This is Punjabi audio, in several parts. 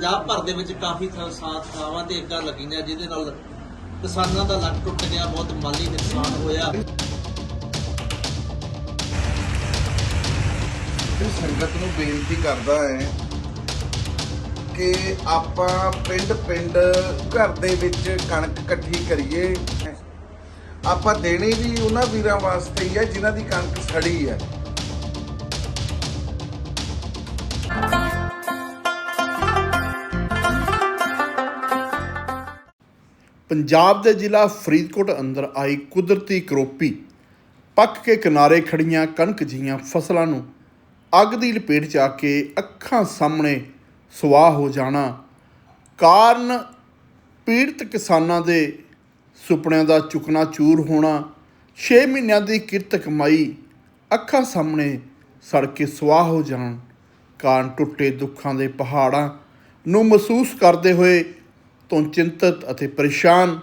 ਪੰਜਾਬ ਭਰ ਦੇ ਵਿੱਚ ਕਾਫੀ ਸਾਥ ਥਾਵਾਂ ਤੇ ਅੱਗਾਂ ਲੱਗੀਆਂ, ਜਿਹਦੇ ਨਾਲ ਕਿਸਾਨਾਂ ਦਾ ਲੱਕ ਟੁੱਟ ਗਿਆ, ਬਹੁਤ ਮਾਲੀ ਨੁਕਸਾਨ ਹੋਇਆ। ਸੰਗਤ ਨੂੰ ਬੇਨਤੀ ਕਰਦਾ ਹੈ ਕਿ ਆਪਾਂ ਪਿੰਡ ਪਿੰਡ ਘਰ ਦੇ ਵਿੱਚ ਕਣਕ ਇਕੱਠੀ ਕਰੀਏ। ਆਪਾਂ ਦੇਣੀ ਵੀ ਉਹਨਾਂ ਵੀਰਾਂ ਵਾਸਤੇ ਹੀ ਹੈ ਜਿਨ੍ਹਾਂ ਦੀ ਕਣਕ ਸੜੀ ਹੈ ਪੰਜਾਬ ਦੇ ਜ਼ਿਲ੍ਹਾ ਫਰੀਦਕੋਟ ਅੰਦਰ ਆਈ ਕੁਦਰਤੀ ਕਰੋਪੀ। ਪੱਕ ਕੇ ਕਿਨਾਰੇ ਖੜੀਆਂ ਕਣਕ ਜੀਆਂ ਫਸਲਾਂ ਨੂੰ ਅੱਗ ਦੀ ਲਪੇਟ 'ਚ ਆ ਕੇ ਅੱਖਾਂ ਸਾਹਮਣੇ ਸੁਆਹ ਹੋ ਜਾਣਾ। ਕਾਰਨ ਪੀੜਤ ਕਿਸਾਨਾਂ ਦੇ ਸੁਪਨਿਆਂ ਦਾ ਚੁਕਨਾ ਚੂਰ ਹੋਣਾ। 6 ਮਹੀਨਿਆਂ ਦੀ ਕਿਰਤ ਕਮਾਈ ਅੱਖਾਂ ਸਾਹਮਣੇ ਸੜ ਕੇ ਸੁਆਹ ਹੋ ਜਾਣ। ਕਾਰਨ ਟੁੱਟੇ ਦੁੱਖਾਂ ਦੇ ਪਹਾੜਾਂ ਨੂੰ ਮਹਿਸੂਸ ਕਰਦੇ ਹੋਏ ਤੋਂ ਚਿੰਤਤ ਅਤੇ ਪਰੇਸ਼ਾਨ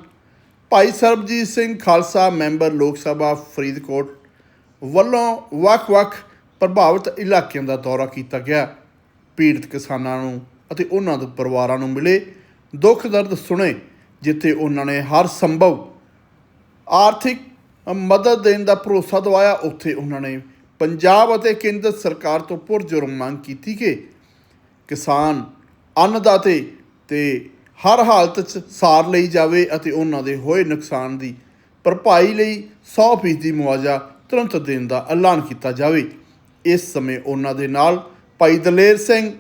ਭਾਈ ਸਰਬਜੀਤ ਸਿੰਘ ਖਾਲਸਾ ਮੈਂਬਰ ਲੋਕ ਸਭਾ ਫਰੀਦਕੋਟ ਵੱਲੋਂ ਵੱਖ-ਵੱਖ ਪ੍ਰਭਾਵਿਤ ਇਲਾਕਿਆਂ ਦਾ ਦੌਰਾ ਕੀਤਾ ਗਿਆ। ਪੀੜਤ ਕਿਸਾਨਾਂ ਨੂੰ ਅਤੇ ਉਹਨਾਂ ਦੇ ਪਰਿਵਾਰਾਂ ਨੂੰ ਮਿਲੇ ਦੁੱਖ ਦਰਦ ਸੁਣੇ, ਜਿੱਥੇ ਉਹਨਾਂ ਨੇ ਹਰ ਸੰਭਵ ਆਰਥਿਕ ਮਦਦ ਦੇਣ ਦਾ ਭਰੋਸਾ ਦਵਾਇਆ। ਉੱਥੇ ਉਹਨਾਂ ਨੇ ਪੰਜਾਬ ਅਤੇ ਕੇਂਦਰ ਸਰਕਾਰ ਤੋਂ ਪੁਰਜੋਰ ਮੰਗ ਕੀਤੀ ਕਿ ਕਿਸਾਨ, ਅੰਨਦਾਤੇ ਤੇ ਹਰ ਹਾਲਤ 'ਚ ਸਾਰ ਲਈ ਜਾਵੇ ਅਤੇ ਉਹਨਾਂ ਦੇ ਹੋਏ ਨੁਕਸਾਨ ਦੀ ਭਰਪਾਈ ਲਈ 100% ਮੁਆਵਜ਼ਾ ਤੁਰੰਤ ਦੇਣ ਦਾ ਐਲਾਨ ਕੀਤਾ ਜਾਵੇ। ਇਸ ਸਮੇਂ ਉਹਨਾਂ ਦੇ ਨਾਲ ਭਾਈ ਦਲੇਰ ਸਿੰਘ,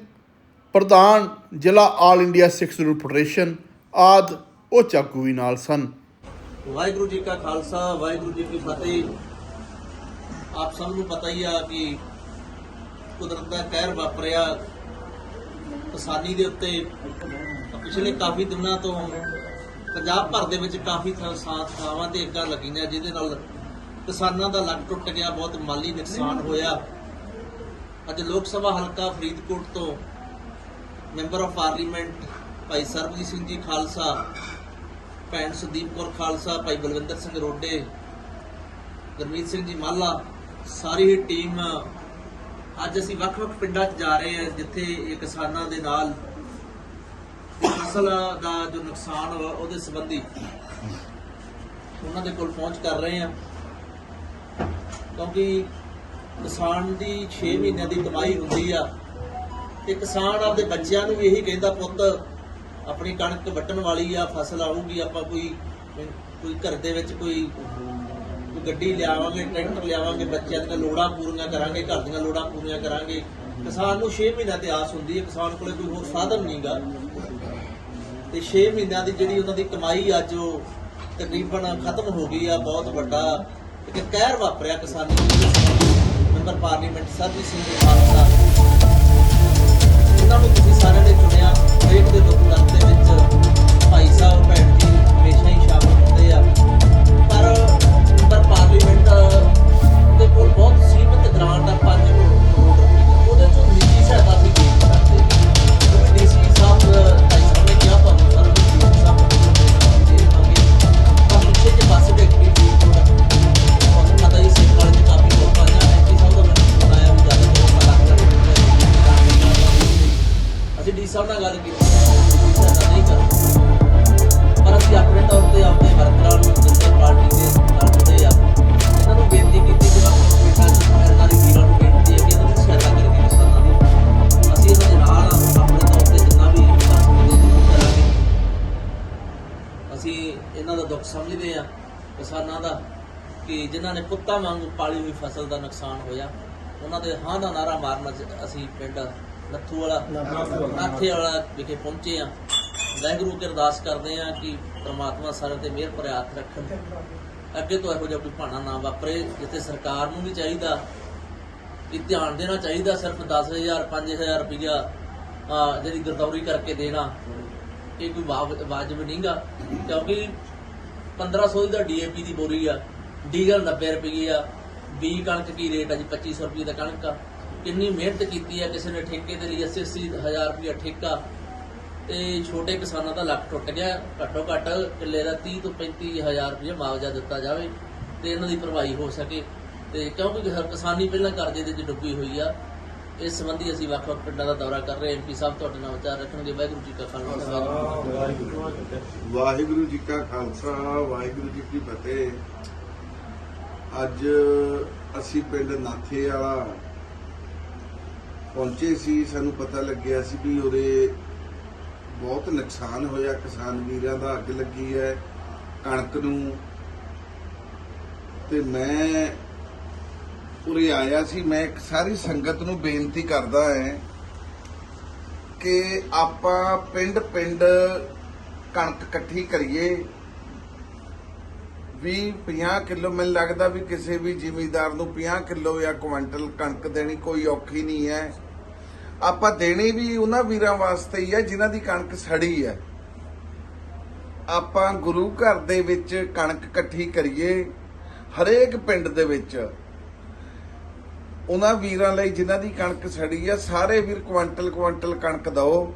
ਪ੍ਰਧਾਨ ਜ਼ਿਲ੍ਹਾ ਆਲ ਇੰਡੀਆ ਸਿੱਖ ਰੂਲ ਫੈਡਰੇਸ਼ਨ ਆਦ ਉਹ ਚਾਕੂ ਵੀ ਨਾਲ ਸਨ। ਵਾਹਿਗੁਰੂ ਜੀ ਕਾ ਖਾਲਸਾ, ਵਾਹਿਗੁਰੂ ਜੀ ਕੀ ਫਤਿਹ। ਆਪ ਸਭ ਨੂੰ ਪਤਾ ਹੀ ਆ ਕਿ ਕੁਦਰਤ ਦਾ ਕਹਿਰ ਵਾਪਰਿਆ। ਕਿਸਾਨੀ ਦੇ ਉੱਤੇ ਪਿਛਲੇ ਕਾਫੀ ਦਿਨਾਂ ਤੋਂ ਪੰਜਾਬ ਭਰ ਦੇ ਵਿੱਚ ਕਾਫੀ ਥਾਵਾਂ ਤੇ ਅੱਗਾਂ ਲੱਗੀਆਂ ਜਿਹਦੇ ਨਾਲ ਕਿਸਾਨਾਂ ਦਾ ਲੱਕ ਟੁੱਟ ਗਿਆ, ਬਹੁਤ ਮਾਲੀ ਨੁਕਸਾਨ ਹੋਇਆ। ਅੱਜ ਲੋਕ ਸਭਾ ਹਲਕਾ ਫਰੀਦਕੋਟ ਤੋਂ ਮੈਂਬਰ ਆਫ ਪਾਰਲੀਮੈਂਟ ਭਾਈ ਸਰਬਜੀਤ ਸਿੰਘ ਜੀ ਖਾਲਸਾ, ਭੈਣ ਸੁਦੀਪ ਕੌਰ ਖਾਲਸਾ, ਭਾਈ ਬਲਵਿੰਦਰ ਸਿੰਘ ਰੋਡੇ, ਗੁਰਮੀਤ ਸਿੰਘ ਜੀ ਮਾਲਾ, ਸਾਰੀ ਹੀ ਟੀਮ ਅੱਜ ਅਸੀਂ ਵੱਖ-ਵੱਖ ਪਿੰਡਾਂ 'ਚ ਜਾ ਰਹੇ ਹਾਂ, ਜਿੱਥੇ ਇਹ ਕਿਸਾਨਾਂ ਦੇ ਨਾਲ ਫਸਲ ਦਾ ਜੋ ਨੁਕਸਾਨ ਹੋਇਆ ਉਹਦੇ ਸੰਬੰਧੀ ਉਹਨਾਂ ਦੇ ਕੋਲ ਪਹੁੰਚ ਕਰ ਰਹੇ ਹਾਂ। ਕਿਉਂਕਿ ਕਿਸਾਨ ਦੀ 6 ਮਹੀਨਿਆਂ ਦੀ ਕਮਾਈ ਹੁੰਦੀ ਆ ਤੇ ਕਿਸਾਨ ਆਪਦੇ ਬੱਚਿਆਂ ਨੂੰ ਵੀ ਇਹੀ ਕਹਿੰਦਾ ਪੁੱਤ, ਆਪਣੀ ਕਣਕ ਵੱਢਣ ਵਾਲੀ ਆ, ਫਸਲ ਆਊਗੀ, ਆਪਾਂ ਕੋਈ ਕੋਈ ਘਰ ਦੇ ਵਿੱਚ ਕੋਈ ਗੱਡੀ ਲਿਆਵਾਂਗੇ, ਟਰੈਕਟਰ ਲਿਆਵਾਂਗੇ, ਬੱਚਿਆਂ ਦੀਆਂ ਲੋੜਾਂ ਪੂਰੀਆਂ ਕਰਾਂਗੇ, ਘਰ ਦੀਆਂ ਲੋੜਾਂ ਪੂਰੀਆਂ ਕਰਾਂਗੇ। ਕਿਸਾਨ ਨੂੰ 6 ਮਹੀਨਿਆਂ ਤੇ ਆਸ ਹੁੰਦੀ ਹੈ ਕਿਸਾਨ ਕੋਲੇ ਕੋਈ ਹੋਰ ਸਾਧਨ ਨਹੀਂਗਾ ਤੇ 6 ਮਹੀਨਿਆਂ ਦੀ ਜਿਹੜੀ ਉਹਨਾਂ ਦੀ ਕਮਾਈ ਅੱਜ ਉਹ ਤਕਰੀਬਨ ਖਤਮ ਹੋ ਗਈ ਆ, ਬਹੁਤ ਵੱਡਾ ਇੱਕ ਕਹਿਰ ਵਾਪਰਿਆ ਕਿਸਾਨੀ ਮੈਂਬਰ ਪਾਰਲੀਮੈਂਟ ਸਰਬਜੀਤ ਸਿੰਘ ਜੀ ਖਾਲਸਾ ਉਹਨਾਂ ਨੂੰ ਤੁਸੀਂ ਸਾਰਿਆਂ ਨੇ ਚੁਣਿਆ, ਹਰੇਕ ਦੇ ਦੁੱਖ ਦਰਦ ਅਸੀਂ ਇਹਨਾਂ ਦਾ ਦੁੱਖ ਸਮਝਦੇ ਆ ਕਿਸਾਨਾਂ ਦਾ ਕਿ ਜਿਨ੍ਹਾਂ ਨੇ ਪੁੱਤਾਂ ਵਾਂਗ ਪਾਲੀ ਹੋਈ ਫਸਲ ਦਾ ਨੁਕਸਾਨ ਹੋਇਆ ਉਹਨਾਂ ਦੇ ਹਾਂ ਦਾ ਨਾਰਾ ਮਾਰਨ ਅਸੀਂ ਪਿੰਡ ਨੱਥੂ ਵਾਲਾ ਨਾਥੇ ਵਾਲਾ ਵਿਖੇ ਪਹੁੰਚੇ ਆ ਵਾਹਿਗੁਰੂ ਅੱਗੇ ਅਰਦਾਸ ਕਰਦੇ ਆ ਕਿ ਪ੍ਰਮਾਤਮਾ ਸਾਰਿਆਂ ਤੇ ਮਿਹਰ ਭਰਿਆ ਹੱਥ ਰੱਖਣ। ਅੱਗੇ ਤੋਂ ਇਹੋ ਜਿਹਾ ਕੋਈ ਭਾਣਾ ਨਾ ਵਾਪਰੇ ਜਿੱਥੇ ਸਰਕਾਰ ਨੂੰ ਵੀ ਚਾਹੀਦਾ ਕਿ ਧਿਆਨ ਦੇਣਾ ਚਾਹੀਦਾ ਸਿਰਫ 10000 5000 ਰੁਪਇਆ ਆ, ਜਿਹੜੀ ਗਰਦੌਰੀ ਕਰਕੇ ਦੇਣਾ। ਇਹ ਕੋਈ ਵਾਜ- ਵਾਜਬ ਨਹੀਂਗਾ, ਕਿਉਂਕਿ 1500 ਦਾ ਡੀਏਪੀ ਦੀ ਬੋਰੀ ਆ, ਡੀਜ਼ਲ 90 ਰੁਪਏ ਆ ਬੀ ਕਣਕ ਕੀ ਰੇਟ ਆ ਜੀ 2500 ਰੁਪਏ ਦਾ ਕਣਕ ਆ। ਕਿੰਨੀ ਮਿਹਨਤ ਕੀਤੀ ਆ, ਕਿਸੇ ਨੇ ਠੇਕੇ ਦੇ ਲਈ 80 80 ਹਜ਼ਾਰ ਰੁਪਏ ਠੇਕਾ। ਤੇ ਛੋਟੇ ਕਿਸਾਨਾਂ ਦਾ ਲੱਕ ਟੁੱਟ ਗਿਆ, ਘੱਟੋ ਘੱਟ ਕਿੱਲੇ ਦਾ 30 ਤੋਂ 35 ਹਜ਼ਾਰ ਰੁਪਏ ਮੁਆਵਜ਼ਾ ਦਿੱਤਾ ਜਾਵੇ, ਤੇ ਇਹਨਾਂ ਦੀ ਭਰਪਾਈ ਹੋ ਸਕੇ। ਤੇ ਕਿਉਂਕਿ ਹਰ ਕਿਸਾਨੀ ਪਹਿਲਾਂ ਕਰਜ਼ੇ ਦੇ ਵਿੱਚ ਡੁੱਬੀ ਹੋਈ ਆ ਇਸ ਸੰਬੰਧੀ ਅਸੀਂ ਵੱਖ-ਵੱਖ ਪਿੰਡਾਂ ਦਾ ਦੌਰਾ ਕਰ ਰਹੇ ਐਮਪੀ ਸਾਹਿਬ ਤੁਹਾਡੇ ਨਾਲ ਵਿਚਾਰ ਰੱਖਣਗੇ। ਵਾਹਿਗੁਰੂ ਜੀ ਕਾ ਖਾਲਸਾ। ਵਾਹਿਗੁਰੂ ਜੀ ਕੀ ਫਤਿਹ ਕਾ ਖਾਲਸਾ, ਵਾਹਿਗੁਰੂ ਜੀ ਕੀ ਫਤਿਹ। ਅੱਜ ਅਸੀਂ ਪਿੰਡ ਨਾਥੇ ਵਾਲਾ ਪਹੁੰਚੇ ਸੀ। ਸਾਨੂੰ ਪਤਾ ਲੱਗਿਆ ਸੀ ਵੀ ਉਹਦੇ ਬਹੁਤ ਨੁਕਸਾਨ ਹੋਇਆ। ਕਿਸਾਨ ਵੀਰਾਂ ਦਾ ਅੱਗ ਲੱਗੀ ਹੈ, ਕਣਕ ਨੂੰ। ਤੇ ਮੈਂ ਉਰੇ ਆਇਆ ਸੀ, ਮੈਂ ਇੱਕ ਸਾਰੀ ਸੰਗਤ ਨੂੰ ਬੇਨਤੀ ਕਰਦਾ ਹਾਂ ਕਿ ਆਪਾਂ ਪਿੰਡ ਪਿੰਡ ਕਣਕ ਇਕੱਠੀ ਕਰੀਏ। ਵੀ 50 ਕਿਲੋ, ਮੈਨੂੰ ਲੱਗਦਾ ਵੀ ਕਿਸੇ ਵੀ ਜ਼ਿਮੀਦਾਰ ਨੂੰ 50 ਕਿਲੋ ਜਾਂ ਕੁਇੰਟਲ ਕਣਕ ਦੇਣੀ ਕੋਈ ਔਖੀ ਨਹੀਂ ਹੈ। ਆਪਾਂ ਦੇਣੀ ਵੀ ਉਹਨਾਂ ਵੀਰਾਂ ਵਾਸਤੇ ਹੀ ਹੈ, ਜਿਨ੍ਹਾਂ ਦੀ ਕਣਕ ਸੜੀ ਹੈ। ਆਪਾਂ ਗੁਰੂ ਘਰ ਦੇ ਵਿੱਚ ਕਣਕ ਇਕੱਠੀ ਕਰੀਏ, ਹਰੇਕ ਪਿੰਡ ਦੇ ਵਿੱਚ। ਉਹਨਾਂ ਵੀਰਾਂ ਲਈ ਜਿਨ੍ਹਾਂ ਦੀ ਕਣਕ ਸੜੀ ਆ, ਸਾਰੇ ਵੀਰ ਕੁਆਂਟਲ ਕੁਆਂਟਲ ਕਣਕ ਦਿਓ,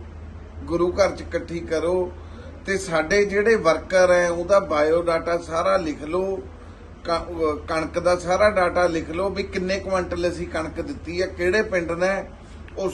ਗੁਰੂ ਘਰ ਚ ਇਕੱਠੀ ਕਰੋ ਤੇ ਸਾਡੇ ਜਿਹੜੇ ਵਰਕਰ ਐ, ਉਹਦਾ ਬਾਇਓ ਡਾਟਾ ਸਾਰਾ ਲਿਖ ਲਓ, ਕ- ਕਣਕ ਦਾ ਸਾਰਾ ਡਾਟਾ ਲਿਖ ਲਓ ਵੀ ਕਿੰਨੇ ਕੁਆਂਟਲ ਅਸੀਂ ਕਣਕ ਦਿੱਤੀ ਹੈ ਕਿਹੜੇ ਪਿੰਡ ਨੇ